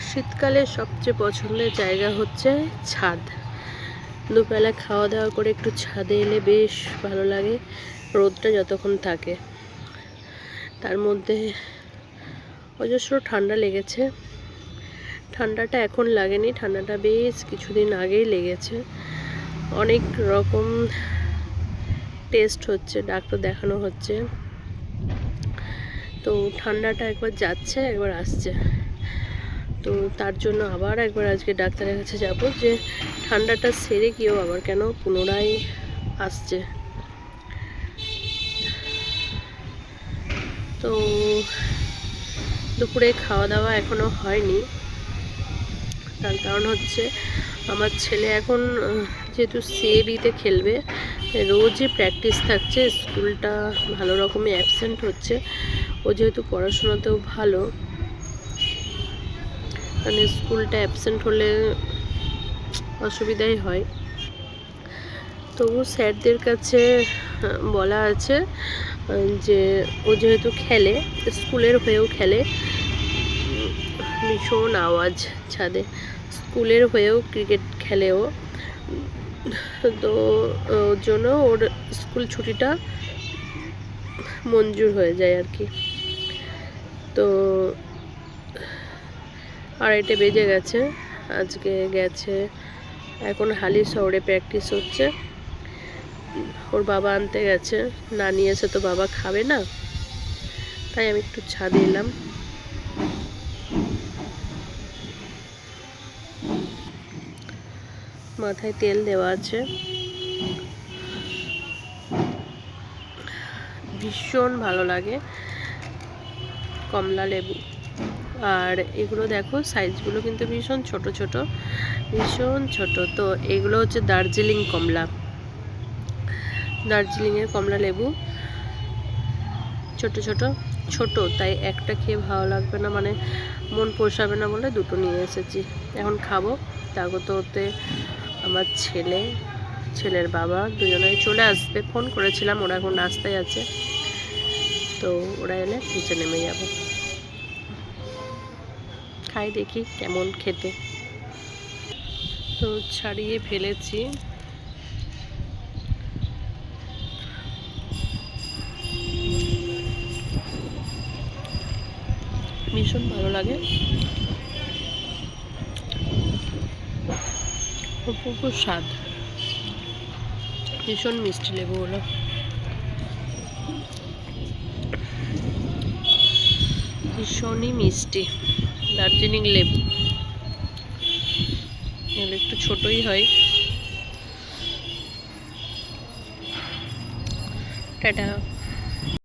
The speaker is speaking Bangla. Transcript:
শীতকালে সবচেয়ে পছন্দের জায়গা হচ্ছে ছাদ। দুবেলা খাওয়া দাওয়া করে একটু ছাদে এলে বেশ ভালো লাগে, রোদটা যতক্ষণ থাকে। তার মধ্যে অজস্র ঠান্ডা লেগেছে। ঠান্ডাটা এখন লাগেনি, ঠান্ডাটা বেশ কিছুদিন আগেই লেগেছে। অনেক রকম টেস্ট হচ্ছে, ডাক্তার দেখানো হচ্ছে। তো ঠান্ডাটা একবার যাচ্ছে, একবার আসছে। তো তার জন্য আবার একবার আজকে ডাক্তারের কাছে যাব যে ঠান্ডাটা সেরে গিয়েও আবার কেন পুনরায় আসছে। তো দুপুরে খাওয়া দাওয়া এখনও হয়নি। তার কারণ হচ্ছে আমার ছেলে এখন, যেহেতু সিএবিতে খেলবে, রোজই প্র্যাকটিস থাকছে, স্কুলটা ভালো রকমই অ্যাবসেন্ট হচ্ছে। ও যেহেতু পড়াশোনাতেও ভালো মানে স্কুলটা অ্যাবসেন্ট হলে অসুবিধাই হয়। তবু স্যারদের কাছে বলা আছে যে ও যেহেতু খেলে, স্কুলের হয়েও খেলে, ভীষণ আওয়াজ ছাদে। স্কুলের হয়েও ক্রিকেট খেলে ও। তো, ওর জন্য ওর স্কুল ছুটিটা মঞ্জুর হয়ে যায় আর কি। তো আড়াইটে বেজে গেছে, আজকে গেছে, এখন হালি শহরে প্র্যাকটিস হচ্ছে। ওর বাবা আনতে গেছে না নিয়ে এসে তো বাবা খাবে না, তাই আমি একটু ছাদে এলাম। মাথায় তেল দেওয়া আছে। ভীষণ ভালো লাগে। কমলা লেবু। আর এগুলো দেখো সাইজগুলো কিন্তু ভীষণ ছোট ছোট, ভীষণ ছোট। তো এগুলো হচ্ছে দার্জিলিং কমলা। দার্জিলিংয়ের কমলা লেবু, ছোট ছোট ছোট, তাই একটা খেয়ে ভালো লাগবে না মানে মন পোষাবে না বলে দুটো নিয়ে এসেছি। এখন খাব তাগত ওতে আমার ছেলে, ছেলের বাবা দুজনেই চলে আসবে, ফোন করেছিলাম, ওরা এখন রাস্তায় আছে, তো ওরা এলে নিচে নেমে যাব। খাই, দেখি কেমন খেতে। তো ছাড়িয়ে ফেলেছি। ভীষণ ভালো লাগে। অপূর্ব স্বাদ। ভীষণ মিষ্টি লেবুগুলো। ভীষণই মিষ্টি। দার্জিলিং লেবু এগুলো একটু ছোটই হয়। টাটা।